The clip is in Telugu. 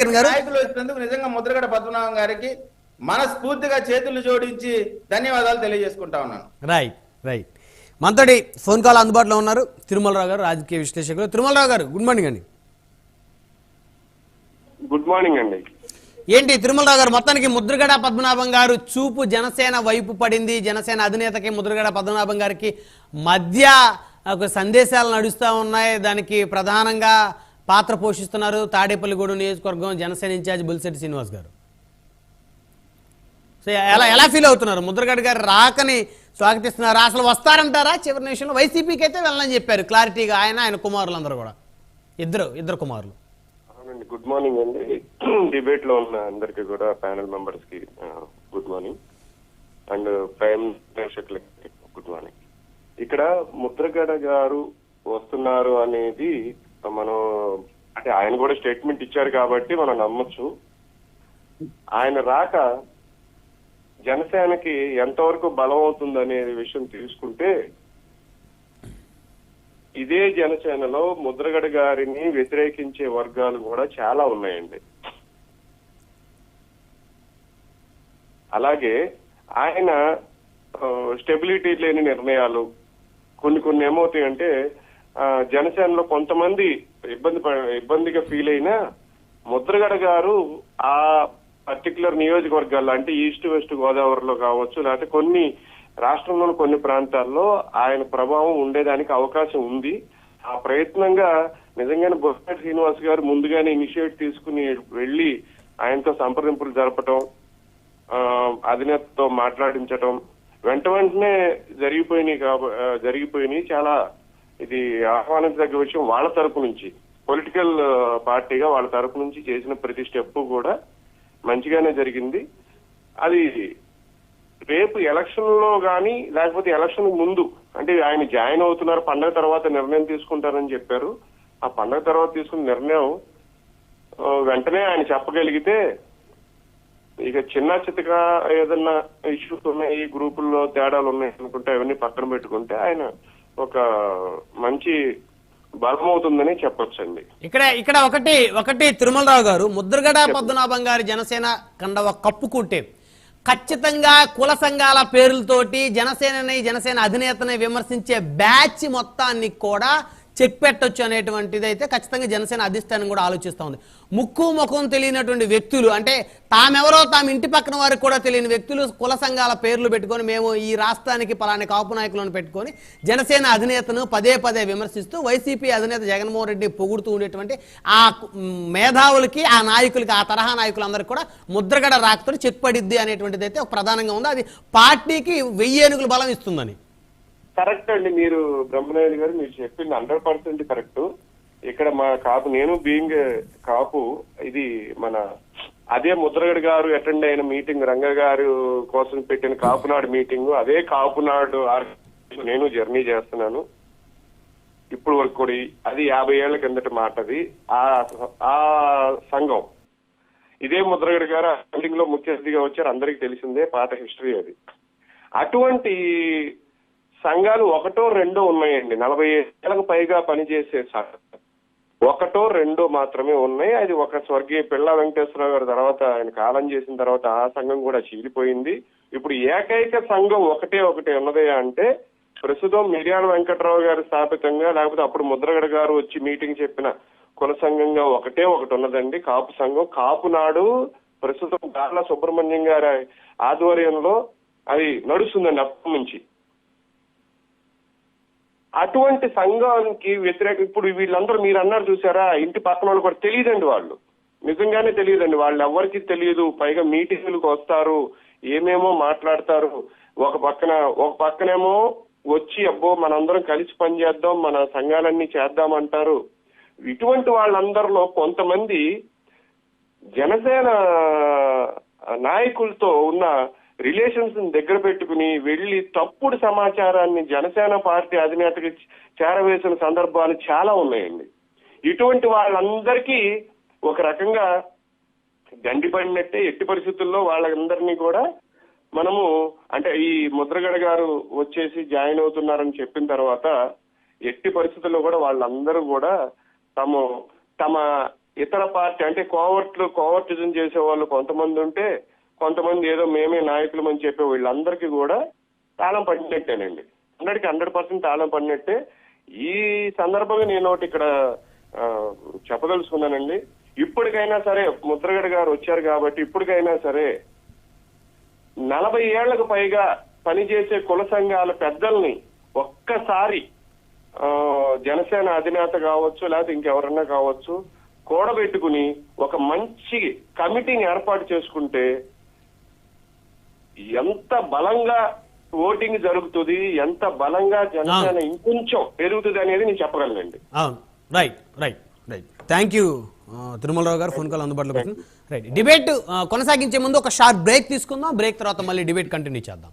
నాయకులు వచ్చినందుకు నిజంగా ముద్రగడ పద్మనాభం గారికి మనస్ఫూర్తిగా చేతులు జోడించి ధన్యవాదాలు తెలియజేసుకుంటా ఉన్నాను. రైట్ రైట్ మనతోటి ఫోన్ కాల్ అందుబాటులో ఉన్నారు. తిరుమలరావు గారు రాజకీయ విశ్లేషకులు. తిరుమలరావు గారు గుడ్ మార్నింగ్ అండి. గుడ్ మార్నింగ్ అండి. ఏంటి తిరుమలరావు గారు మొత్తానికి ముద్రగడ పద్మనాభం గారు చూపు జనసేన వైపు పడింది. జనసేన అధినేతకి ముద్రగడ పద్మనాభం గారికి మధ్య ఒక సందేశాలు నడుస్తూ ఉన్నాయి. దానికి ప్రధానంగా పాత్ర పోషిస్తున్నారు తాడేపల్లిగూడెం నియోజకవర్గం జనసేన ఇన్ఛార్జ్ బుల్సెట్టి శ్రీనివాస్ గారు. సో ఎలా ఎలా ఫీల్ అవుతున్నారు? ముద్రగడ గారు రాకని స్వాగతిస్తున్నారు. అసలు వస్తారంటారా? చివరి నిమిషంలో వైసీపీకి అయితే వెళ్ళని చెప్పారు. క్లారిటీగా ఆయన ఆయన కుమారులు అందరూ కూడా. ఇద్దరు ఇద్దరు కుమారులు. అవునండి. గుడ్ మార్నింగ్ అండి. డిబేట్లో ఉన్న అందరికి కూడా ప్యానల్ మెంబర్స్కి గుడ్ మార్నింగ్. అండ్ ప్రైమ్ ప్రేక్షకులకి గుడ్ మార్నింగ్. ఇక్కడ ముద్రగడ గారు వస్తున్నారు అనేది మనం అంటే ఆయన కూడా స్టేట్మెంట్ ఇచ్చారు కాబట్టి మనం నమ్మొచ్చు. ఆయన రాక జనసేనకి ఎంతవరకు బలం అవుతుంది అనే విషయం తెలుసుకుంటే ఇదే జనసేనలో ముద్రగడ గారిని వ్యతిరేకించే వర్గాలు కూడా చాలా ఉన్నాయండి. అలాగే ఆయన స్టెబిలిటీ లేని నిర్ణయాలు కొన్ని కొన్ని ఏమవుతాయంటే జనసేనలో కొంతమంది ఇబ్బంది ఇబ్బందిగా ఫీల్ అయినా ముద్రగడ గారు ఆ పర్టికులర్ నియోజకవర్గాల్లో అంటే ఈస్ట్ వెస్ట్ గోదావరిలో కావచ్చు లేకపోతే కొన్ని రాష్ట్రంలోని కొన్ని ప్రాంతాల్లో ఆయన ప్రభావం ఉండేదానికి అవకాశం ఉంది. ఆ ప్రయత్నంగా నిజంగానే బొత్స శ్రీనివాస్ గారు ముందుగానే ఇనిషియేట్ తీసుకుని వెళ్ళి ఆయనతో సంప్రదింపులు జరపటం అధినేతతో మాట్లాడించటం వెంట వెంటనే జరిగిపోయినాయి కాబ జరిగిపోయినాయి. చాలా ఇది ఆహ్వానించదగ్గ విషయం వాళ్ళ తరపు నుంచి. పొలిటికల్ పార్టీగా వాళ్ళ తరపు నుంచి చేసిన ప్రతి స్టెప్ కూడా మంచిగానే జరిగింది. అది రేపు ఎలక్షన్లో కానీ లేకపోతే ఎలక్షన్ ముందు అంటే ఆయన జాయిన్ అవుతున్నారు పండగ తర్వాత నిర్ణయం తీసుకుంటారని చెప్పారు. ఆ పండగ తర్వాత తీసుకున్న నిర్ణయం వెంటనే ఆయన చెప్పగలిగితే ఇక చిన్న చితగా ఏదన్నా ఇష్యూస్ ఉన్నాయి గ్రూపుల్లో తేడాలు ఉన్నాయి అనుకుంటే అవన్నీ పక్కన పెట్టుకుంటే ఆయన ఒక మంచి బలం అవుతుందని చెప్పొచ్చండి. ఇక్కడ ఇక్కడ ఒకటి ఒకటి తిరుమలరావు గారు ముద్రగడ పద్మనాభం గారి జనసేన కండవ కప్పుకుంటే ఖచ్చితంగా కుల సంఘాల పేర్లతోటి జనసేనని జనసేన అధినేతని విమర్శించే బ్యాచ్ మొత్తాన్ని కూడా చెక్ పెట్టొచ్చు అనేటువంటిది అయితే ఖచ్చితంగా జనసేన అధిష్టానం కూడా ఆలోచిస్తూ ఉంది. ముక్కు ముఖం తెలియనటువంటి వ్యక్తులు అంటే తామెవరో తాము ఇంటి పక్కన వారికి కూడా తెలియని వ్యక్తులు కుల సంఘాల పేర్లు పెట్టుకొని మేము ఈ రాష్ట్రానికి పలాని కాపు నాయకులను పెట్టుకొని జనసేన అధినేతను పదే పదే విమర్శిస్తూ వైసీపీ అధినేత జగన్మోహన్ రెడ్డి పొగుడుతూ ఉండేటువంటి ఆ మేధావులకి ఆ నాయకులకి ఆ తరహా నాయకులందరికీ కూడా ముద్రగడ రాకతో చెక్ పడిద్ది అనేటువంటిది అయితే ప్రధానంగా ఉంది. అది పార్టీకి వెయ్యి ఏనుగులు బలం ఇస్తుందని. కరెక్ట్ అండి మీరు బ్రహ్మనాయుడు గారు మీరు చెప్పింది హండ్రెడ్ పర్సెంట్ కరెక్ట్. ఇక్కడ మా కాపు నేను బీయింగ్ కాపు ఇది మన అదే ముద్రగడ్ గారు అటెండ్ అయిన మీటింగ్ రంగ గారు కోసం పెట్టిన కాపునాడు మీటింగ్ అదే కాపునాడు నేను జర్నీ చేస్తున్నాను. ఇప్పుడు వరకు కూడా అది యాభై ఏళ్ళ కిందట మాట అది ఆ ఆ సంఘం ఇదే ముద్రగడ్ గారు మీటింగ్లో ముఖ్య అతిథిగా వచ్చారు. అందరికీ తెలిసిందే పాత హిస్టరీ అది. అటువంటి సంఘాలు ఒకటో రెండో ఉన్నాయండి. నలభై ఏళ్ళకు పైగా పనిచేసే సంఘం. ఒకటో రెండో మాత్రమే ఉన్నాయి. అది ఒక స్వర్గీయ పిల్ల వెంకటేశ్వరరావు గారి తర్వాత ఆయన కాలం చేసిన తర్వాత ఆ సంఘం కూడా చీలిపోయింది. ఇప్పుడు ఏకైక సంఘం ఒకటే ఒకటే ఉన్నదే అంటే ప్రస్తుతం మిర్యాల వెంకటరావు గారి స్థాపితంగా లేకపోతే అప్పుడు ముద్రగడ గారు వచ్చి మీటింగ్ చెప్పిన కుల సంఘంగా ఒకటే ఒకటి ఉన్నదండి. కాపు సంఘం. కాపు నాడు ప్రస్తుతం గార్ల సుబ్రహ్మణ్యం గారి ఆధ్వర్యంలో అది నడుస్తుందండి అప్పటి నుంచి. అటువంటి సంఘానికి వ్యతిరేక ఇప్పుడు వీళ్ళందరూ మీరు అన్నారు చూసారా ఇంటి పక్కన వాళ్ళు కూడా తెలియదండి వాళ్ళు. నిజంగానే తెలియదండి. వాళ్ళు ఎవరికి తెలియదు. పైగా మీటింగులకు వస్తారు. ఏమేమో మాట్లాడతారు. ఒక పక్కన ఒక పక్కనేమో వచ్చి అబ్బో మనందరం కలిసి పనిచేద్దాం మన సంఘాలన్నీ చేద్దామంటారు. ఇటువంటి వాళ్ళందరిలో కొంతమంది జనసేన నాయకులతో ఉన్న రిలేషన్స్ దగ్గర పెట్టుకుని వెళ్ళి తప్పుడు సమాచారాన్ని జనసేన పార్టీ అధినేతకి చేరవేసిన సందర్భాలు చాలా ఉన్నాయండి. ఇటువంటి వాళ్ళందరికీ ఒక రకంగా గండిపడినట్టే ఎట్టి పరిస్థితుల్లో వాళ్ళందరినీ కూడా మనము అంటే ఈ ముద్రగడ గారు వచ్చేసి జాయిన్ అవుతున్నారని చెప్పిన తర్వాత ఎట్టి పరిస్థితుల్లో కూడా వాళ్ళందరూ కూడా తమ తమ ఇతర పార్టీ అంటే కోవర్ట్లు కోవర్టిజం చేసే వాళ్ళు కొంతమంది ఉంటే కొంతమంది ఏదో మేమే నాయకులు అని చెప్పే వీళ్ళందరికీ కూడా తాళం పడినట్టేనండి హండ్రెడ్కి హండ్రెడ్ పర్సెంట్ తాళం పడినట్టే. ఈ సందర్భంగా నేను ఒకటి ఇక్కడ చెప్పదలుచుకున్నానండి. ఇప్పటికైనా సరే ముద్రగడ గారు వచ్చారు కాబట్టి ఇప్పటికైనా సరే నలభై ఏళ్ళకు పైగా పనిచేసే కుల సంఘాల పెద్దల్ని ఒక్కసారి జనసేన అధినేత కావచ్చు లేకపోతే ఇంకెవరన్నా కావచ్చు కూడబెట్టుకుని ఒక మంచి కమిటీని ఏర్పాటు చేసుకుంటే ఎంత బలంగా ఓటింగ్ జరుగుతుంది ఎంత బలంగా జనసేన ఇంకొంచెం పెరుగుతుంది అనేది నేను చెప్పగలనండి. Right right right thank you Tirumalarao garu. Phone call అందుబాటులోకి వచ్చింది రైట్ డిబేట్ కొనసాగించే ముందు ఒక షార్ట్ బ్రేక్ తీసుకుందాం. బ్రేక్ తర్వాత మళ్ళీ డిబేట్ కంటిన్యూ చేద్దాం.